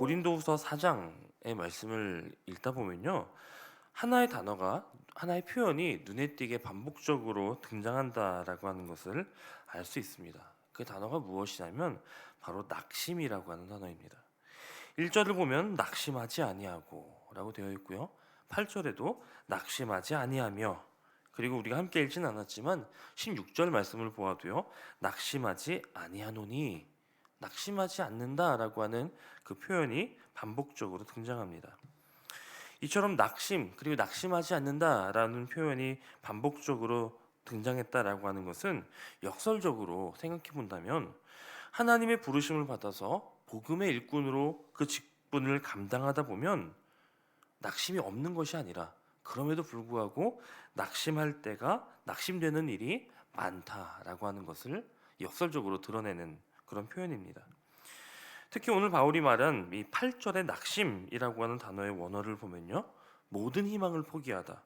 고린도후서 4장의 말씀을 읽다 보면요. 하나의 단어가 하나의 표현이 눈에 띄게 반복적으로 등장한다라고 하는 것을 알 수 있습니다. 그 단어가 무엇이냐면 바로 낙심이라고 하는 단어입니다. 1절을 보면 낙심하지 아니하고라고 되어 있고요. 8절에도 낙심하지 아니하며 그리고 우리가 함께 읽진 않았지만 16절 말씀을 보아도요. 낙심하지 아니하노니 낙심하지 않는다라고 하는 그 표현이 반복적으로 등장합니다. 이처럼 낙심 그리고 낙심하지 않는다라는 표현이 반복적으로 등장했다라고 하는 것은 역설적으로 생각해 본다면 하나님의 부르심을 받아서 복음의 일꾼으로 그 직분을 감당하다 보면 낙심이 없는 것이 아니라 그럼에도 불구하고 낙심할 때가 낙심되는 일이 많다라고 하는 것을 역설적으로 드러내는 그런 표현입니다. 특히 오늘 바울이 말한 이 8절의 낙심이라고 하는 단어의 원어를 보면요. 모든 희망을 포기하다.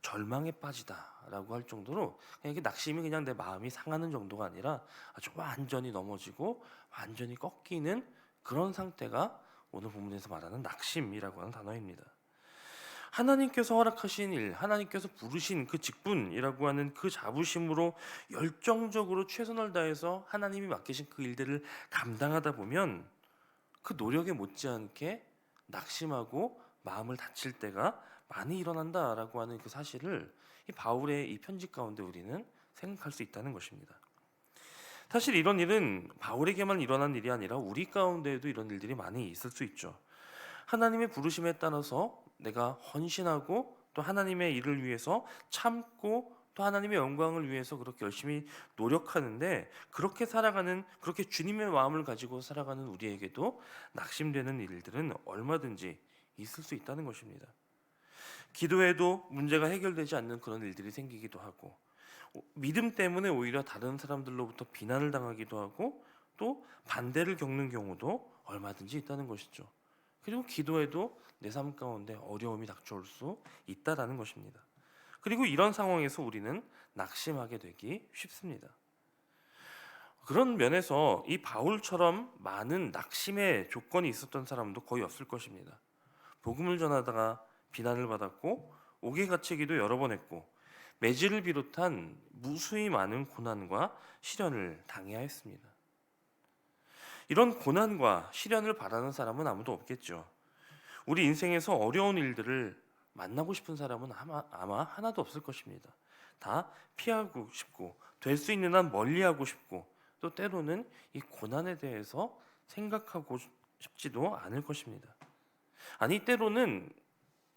절망에 빠지다라고 할 정도로 이게 낙심이 그냥 내 마음이 상하는 정도가 아니라 아주 완전히 넘어지고 완전히 꺾이는 그런 상태가 오늘 본문에서 말하는 낙심이라고 하는 단어입니다. 하나님께서 허락하신 일, 하나님께서 부르신 그 직분이라고 하는 그 자부심으로 열정적으로 최선을 다해서 하나님이 맡기신 그 일들을 감당하다 보면 그 노력에 못지않게 낙심하고 마음을 다칠 때가 많이 일어난다라고 하는 그 사실을 이 바울의 이 편지 가운데 우리는 생각할 수 있다는 것입니다. 사실 이런 일은 바울에게만 일어난 일이 아니라 우리 가운데에도 이런 일들이 많이 있을 수 있죠. 하나님의 부르심에 따라서 내가 헌신하고 또 하나님의 일을 위해서 참고 또 하나님의 영광을 위해서 그렇게 열심히 노력하는데 그렇게 살아가는 그렇게 주님의 마음을 가지고 살아가는 우리에게도 낙심되는 일들은 얼마든지 있을 수 있다는 것입니다. 기도해도 문제가 해결되지 않는 그런 일들이 생기기도 하고 믿음 때문에 오히려 다른 사람들로부터 비난을 당하기도 하고 또 반대를 겪는 경우도 얼마든지 있다는 것이죠. 그리고 기도해도 내 삶 가운데 어려움이 닥쳐올 수 있다라는 것입니다. 그리고 이런 상황에서 우리는 낙심하게 되기 쉽습니다. 그런 면에서 이 바울처럼 많은 낙심의 조건이 있었던 사람도 거의 없을 것입니다. 복음을 전하다가 비난을 받았고 옥에 갇히기도 여러 번 했고 매질을 비롯한 무수히 많은 고난과 시련을 당해야 했습니다. 이런 고난과 시련을 바라는 사람은 아무도 없겠죠. 우리 인생에서 어려운 일들을 만나고 싶은 사람은 아마, 아마 하나도 없을 것입니다. 다 피하고 싶고 될 수 있는 한 멀리하고 싶고 또 때로는 이 고난에 대해서 생각하고 싶지도 않을 것입니다. 아니 때로는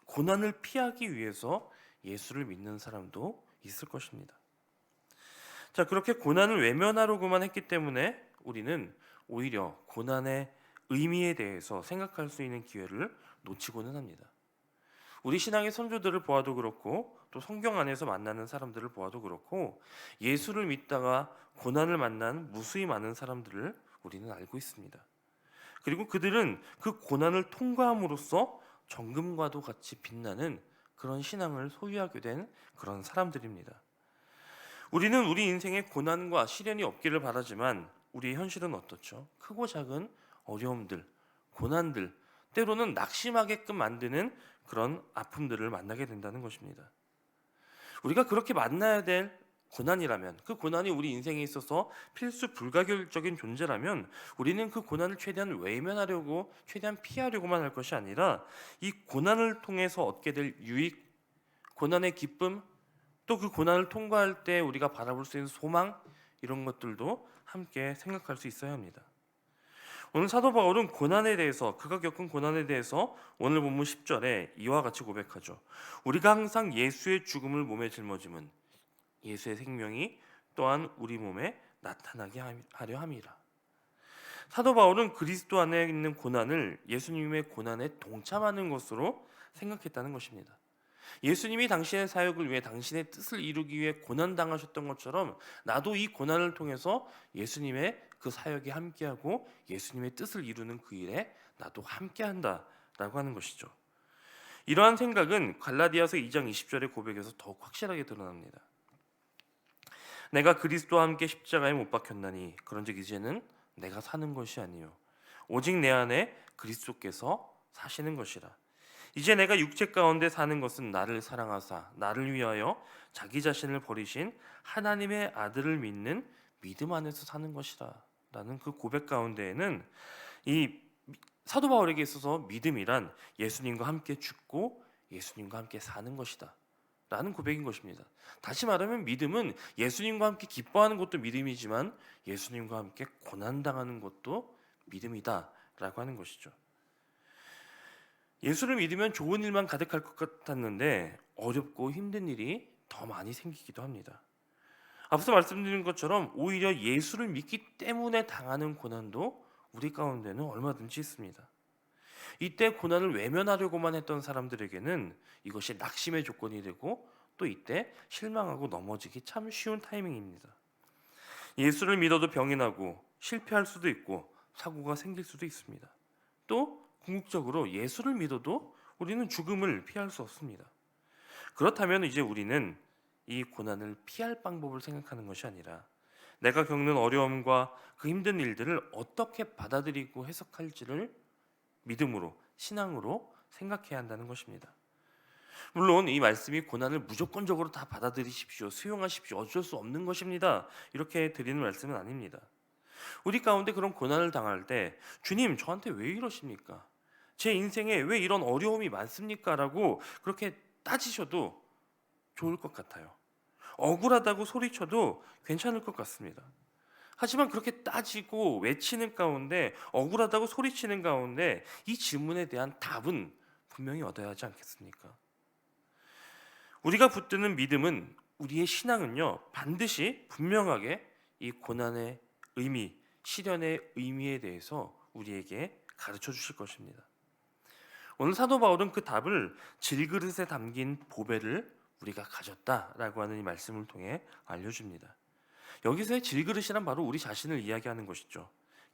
고난을 피하기 위해서 예수를 믿는 사람도 있을 것입니다. 자, 그렇게 고난을 외면하려고만 했기 때문에 우리는 오히려 고난의 의미에 대해서 생각할 수 있는 기회를 놓치고는 합니다. 우리 신앙의 선조들을 보아도 그렇고 또 성경 안에서 만나는 사람들을 보아도 그렇고 예수를 믿다가 고난을 만난 무수히 많은 사람들을 우리는 알고 있습니다. 그리고 그들은 그 고난을 통과함으로써 정금과도 같이 빛나는 그런 신앙을 소유하게 된 그런 사람들입니다. 우리는 우리 인생에 고난과 시련이 없기를 바라지만 우리의 현실은 어떻죠? 크고 작은 어려움들, 고난들, 때로는 낙심하게끔 만드는 그런 아픔들을 만나게 된다는 것입니다. 우리가 그렇게 만나야 될 고난이라면 그 고난이 우리 인생에 있어서 필수 불가결적인 존재라면 우리는 그 고난을 최대한 외면하려고 최대한 피하려고만 할 것이 아니라 이 고난을 통해서 얻게 될 유익, 고난의 기쁨, 또 그 고난을 통과할 때 우리가 바라볼 수 있는 소망 이런 것들도 함께 생각할 수 있어야 합니다. 오늘 사도 바울은 고난에 대해서 그가 겪은 고난에 대해서 오늘 본문 10절에 이와 같이 고백하죠. 우리가 항상 예수의 죽음을 몸에 짊어짐은 예수의 생명이 또한 우리 몸에 나타나게 하려 함이라. 사도 바울은 그리스도 안에 있는 고난을 예수님의 고난에 동참하는 것으로 생각했다는 것입니다. 예수님이 당신의 사역을 위해 당신의 뜻을 이루기 위해 고난 당하셨던 것처럼 나도 이 고난을 통해서 예수님의 그 사역에 함께하고 예수님의 뜻을 이루는 그 일에 나도 함께한다라고 하는 것이죠. 이러한 생각은 갈라디아서 2장 20절의 고백에서 더욱 확실하게 드러납니다. 내가 그리스도와 함께 십자가에 못 박혔나니 그런즉 이제는 내가 사는 것이 아니요 오직 내 안에 그리스도께서 사시는 것이라. 이제 내가 육체 가운데 사는 것은 나를 사랑하사 나를 위하여 자기 자신을 버리신 하나님의 아들을 믿는 믿음 안에서 사는 것이라. 라는 그 고백 가운데에는 이 사도 바울에게 있어서 믿음이란 예수님과 함께 죽고 예수님과 함께 사는 것이다. 라는 고백인 것입니다. 다시 말하면 믿음은 예수님과 함께 기뻐하는 것도 믿음이지만 예수님과 함께 고난당하는 것도 믿음이다 라고 하는 것이죠. 예수를 믿으면 좋은 일만 가득할 것 같았는데 어렵고 힘든 일이 더 많이 생기기도 합니다. 앞서 말씀드린 것처럼 오히려 예수를 믿기 때문에 당하는 고난도 우리 가운데는 얼마든지 있습니다. 이때 고난을 외면하려고만 했던 사람들에게는 이것이 낙심의 조건이 되고 또 이때 실망하고 넘어지기 참 쉬운 타이밍입니다. 예수를 믿어도 병이 나고 실패할 수도 있고 사고가 생길 수도 있습니다. 또 궁극적으로 예수를 믿어도 우리는 죽음을 피할 수 없습니다. 그렇다면 이제 우리는 이 고난을 피할 방법을 생각하는 것이 아니라 내가 겪는 어려움과 그 힘든 일들을 어떻게 받아들이고 해석할지를 믿음으로 신앙으로 생각해야 한다는 것입니다. 물론 이 말씀이 고난을 무조건적으로 다 받아들이십시오, 수용하십시오, 어쩔 수 없는 것입니다. 이렇게 드리는 말씀은 아닙니다. 우리 가운데 그런 고난을 당할 때 주님 저한테 왜 이러십니까? 제 인생에 왜 이런 어려움이 많습니까? 라고 그렇게 따지셔도 좋을 것 같아요. 억울하다고 소리쳐도 괜찮을 것 같습니다. 하지만 그렇게 따지고 외치는 가운데 억울하다고 소리치는 가운데 이 질문에 대한 답은 분명히 얻어야 하지 않겠습니까? 우리가 붙드는 믿음은 우리의 신앙은요 반드시 분명하게 이 고난의 의미, 시련의 의미에 대해서 우리에게 가르쳐 주실 것입니다. 오늘 사도 바울은 그 답을 질그릇에 담긴 보배를 우리가 가졌다라고 하는 이 말씀을 통해 알려줍니다. 여기서의 질그릇이란 바로 우리 자신을 이야기하는 것이죠.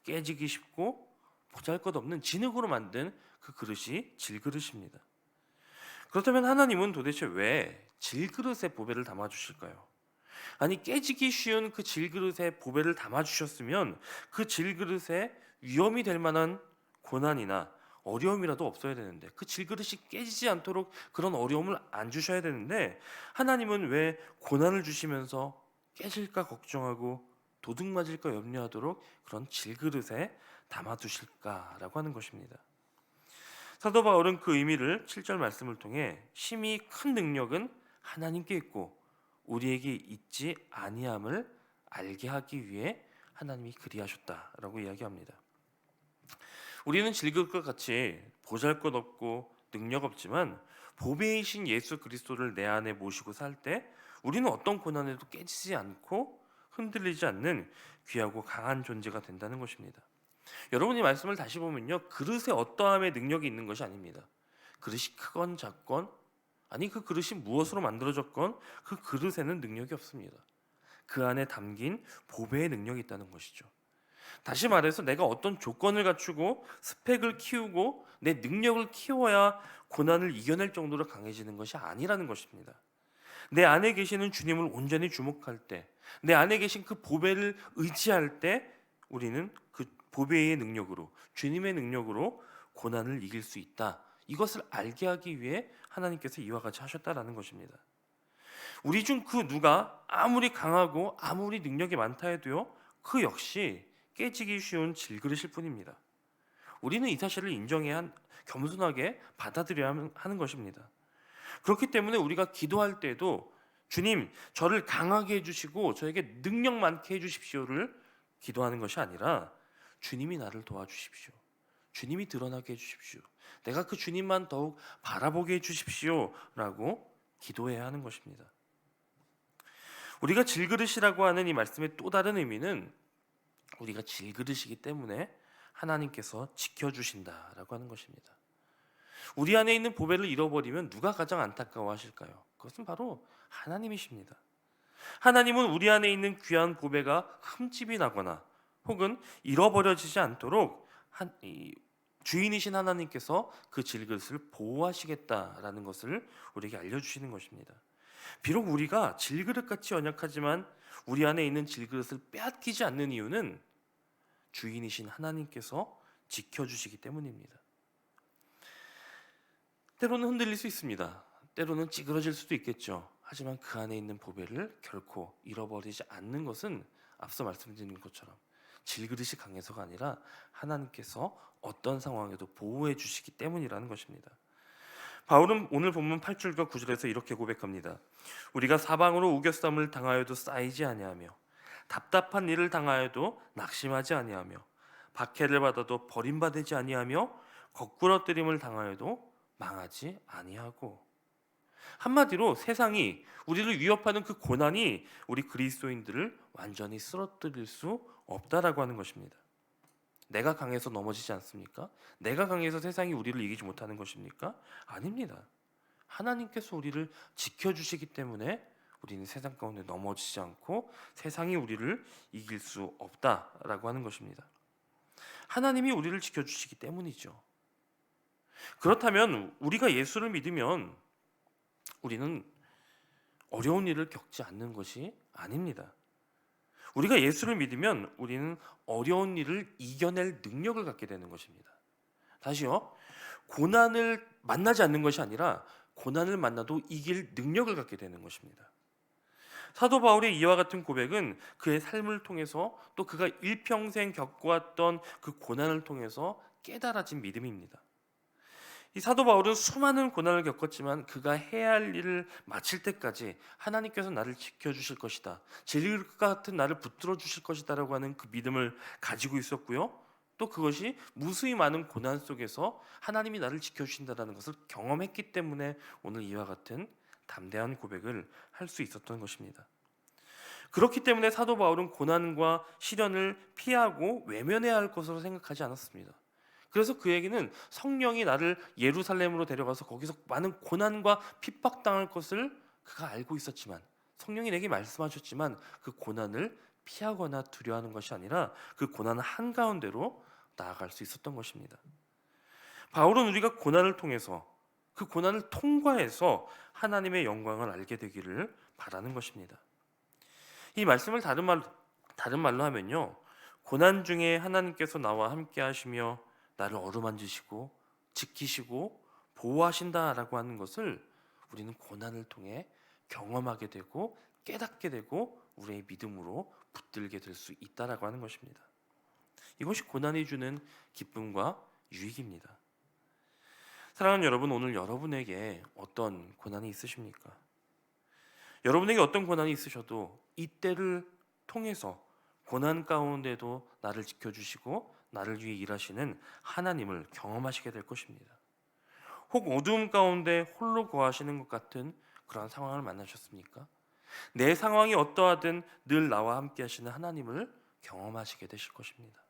깨지기 쉽고 보잘것없는 진흙으로 만든 그 그릇이 질그릇입니다. 그렇다면 하나님은 도대체 왜 질그릇에 보배를 담아 주실까요? 아니 깨지기 쉬운 그 질그릇에 보배를 담아 주셨으면 그 질그릇에 위험이 될 만한 고난이나 어려움이라도 없어야 되는데 그 질그릇이 깨지지 않도록 그런 어려움을 안 주셔야 되는데 하나님은 왜 고난을 주시면서 깨질까 걱정하고 도둑 맞을까 염려하도록 그런 질그릇에 담아 두실까라고 하는 것입니다. 사도 바울은 그 의미를 7절 말씀을 통해 심히 큰 능력은 하나님께 있고 우리에게 있지 아니함을 알게 하기 위해 하나님이 그리하셨다라고 이야기합니다. 우리는 질그릇과 같이 보잘것없고 능력 없지만 보배이신 예수 그리스도를 내 안에 모시고 살 때 우리는 어떤 고난에도 깨지지 않고 흔들리지 않는 귀하고 강한 존재가 된다는 것입니다. 여러분이 말씀을 다시 보면요. 그릇에 어떠함의 능력이 있는 것이 아닙니다. 그릇이 크건 작건 아니 그 그릇이 무엇으로 만들어졌건 그 그릇에는 능력이 없습니다. 그 안에 담긴 보배의 능력이 있다는 것이죠. 다시 말해서 내가 어떤 조건을 갖추고 스펙을 키우고 내 능력을 키워야 고난을 이겨낼 정도로 강해지는 것이 아니라는 것입니다. 내 안에 계시는 주님을 온전히 주목할 때, 내 안에 계신 그 보배를 의지할 때 우리는 그 보배의 능력으로 주님의 능력으로 고난을 이길 수 있다. 이것을 알게 하기 위해 하나님께서 이와 같이 하셨다라는 것입니다. 우리 중 그 누가 아무리 강하고 아무리 능력이 많다 해도요. 그 역시 깨지기 쉬운 질그릇일 뿐입니다. 우리는 이 사실을 인정해야 한, 겸손하게 받아들여야 하는 것입니다. 그렇기 때문에 우리가 기도할 때도 주님 저를 강하게 해주시고 저에게 능력 많게 해주십시오를 기도하는 것이 아니라 주님이 나를 도와주십시오. 주님이 드러나게 해주십시오. 내가 그 주님만 더욱 바라보게 해주십시오 라고 기도해야 하는 것입니다. 우리가 질그릇이라고 하는 이 말씀의 또 다른 의미는 우리가 질그릇이기 때문에 하나님께서 지켜주신다라고 하는 것입니다. 우리 안에 있는 보배를 잃어버리면 누가 가장 안타까워하실까요? 그것은 바로 하나님이십니다. 하나님은 우리 안에 있는 귀한 보배가 흠집이 나거나 혹은 잃어버려지지 않도록 한, 이, 주인이신 하나님께서 그 질그릇을 보호하시겠다라는 것을 우리에게 알려주시는 것입니다. 비록 우리가 질그릇같이 연약하지만 우리 안에 있는 질그릇을 빼앗기지 않는 이유는 주인이신 하나님께서 지켜주시기 때문입니다. 때로는 흔들릴 수 있습니다. 때로는 찌그러질 수도 있겠죠. 하지만 그 안에 있는 보배를 결코 잃어버리지 않는 것은 앞서 말씀드린 것처럼 질그릇이 강해서가 아니라 하나님께서 어떤 상황에도 보호해 주시기 때문이라는 것입니다. 바울은 오늘 본문 8절과 9절에서 이렇게 고백합니다. 우리가 사방으로 우겨쌈을 당하여도 쌓이지 아니하며 답답한 일을 당하여도 낙심하지 아니하며 박해를 받아도 버림받지 아니하며 거꾸러뜨림을 당하여도 망하지 아니하고 한마디로 세상이 우리를 위협하는 그 고난이 우리 그리스도인들을 완전히 쓰러뜨릴 수 없다라고 하는 것입니다. 내가 강해서 넘어지지 않습니까? 내가 강해서 세상이 우리를 이기지 못하는 것입니까? 아닙니다. 하나님께서 우리를 지켜주시기 때문에 우리는 세상 가운데 넘어지지 않고 세상이 우리를 이길 수 없다라고 하는 것입니다. 하나님이 우리를 지켜주시기 때문이죠. 그렇다면 우리가 예수를 믿으면 우리는 어려운 일을 겪지 않는 것이 아닙니다. 우리가 예수를 믿으면 우리는 어려운 일을 이겨낼 능력을 갖게 되는 것입니다. 다시요. 고난을 만나지 않는 것이 아니라 고난을 만나도 이길 능력을 갖게 되는 것입니다. 사도 바울의 이와 같은 고백은 그의 삶을 통해서 또 그가 일평생 겪어왔던 그 고난을 통해서 깨달아진 믿음입니다. 이 사도 바울은 수많은 고난을 겪었지만 그가 해야 할 일을 마칠 때까지 하나님께서 나를 지켜 주실 것이다. 진리과 같은 나를 붙들어 주실 것이다라고 하는 그 믿음을 가지고 있었고요. 또 그것이 무수히 많은 고난 속에서 하나님이 나를 지켜 주신다는 것을 경험했기 때문에 오늘 이와 같은 담대한 고백을 할 수 있었던 것입니다. 그렇기 때문에 사도 바울은 고난과 시련을 피하고 외면해야 할 것으로 생각하지 않았습니다. 그래서 그에게는 성령이 나를 예루살렘으로 데려가서 거기서 많은 고난과 핍박당할 것을 그가 알고 있었지만 성령이 내게 말씀하셨지만 그 고난을 피하거나 두려워하는 것이 아니라 그 고난 한가운데로 나아갈 수 있었던 것입니다. 바울은 우리가 고난을 통해서 그 고난을 통과해서 하나님의 영광을 알게 되기를 바라는 것입니다. 이 말씀을 다른 말 다른 말로 하면요. 고난 중에 하나님께서 나와 함께 하시며 나를 어루만지시고 지키시고 보호하신다라고 하는 것을 우리는 고난을 통해 경험하게 되고 깨닫게 되고 우리의 믿음으로 붙들게 될 수 있다라고 하는 것입니다. 이것이 고난이 주는 기쁨과 유익입니다. 사랑하는 여러분, 오늘 여러분에게 어떤 고난이 있으십니까? 여러분에게 어떤 고난이 있으셔도 이때를 통해서 고난 가운데도 나를 지켜주시고 나를 위해 일하시는 하나님을 경험하시게 될 것입니다. 혹 어두움 가운데 홀로 거하시는 것 같은 그러한 상황을 만나셨습니까? 내 상황이 어떠하든 늘 나와 함께 하시는 하나님을 경험하시게 되실 것입니다.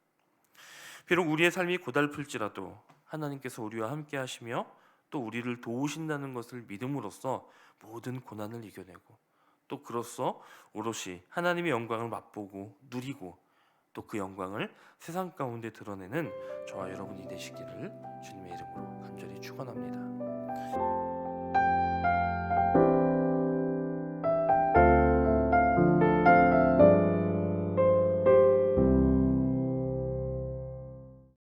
비록 우리의 삶이 고달플지라도 하나님께서 우리와 함께 하시며 또 우리를 도우신다는 것을 믿음으로써 모든 고난을 이겨내고 또 그로써 오롯이 하나님의 영광을 맛보고 누리고 또 그 영광을 세상 가운데 드러내는 저와 여러분이 되시기를 주님의 이름으로 간절히 축원합니다.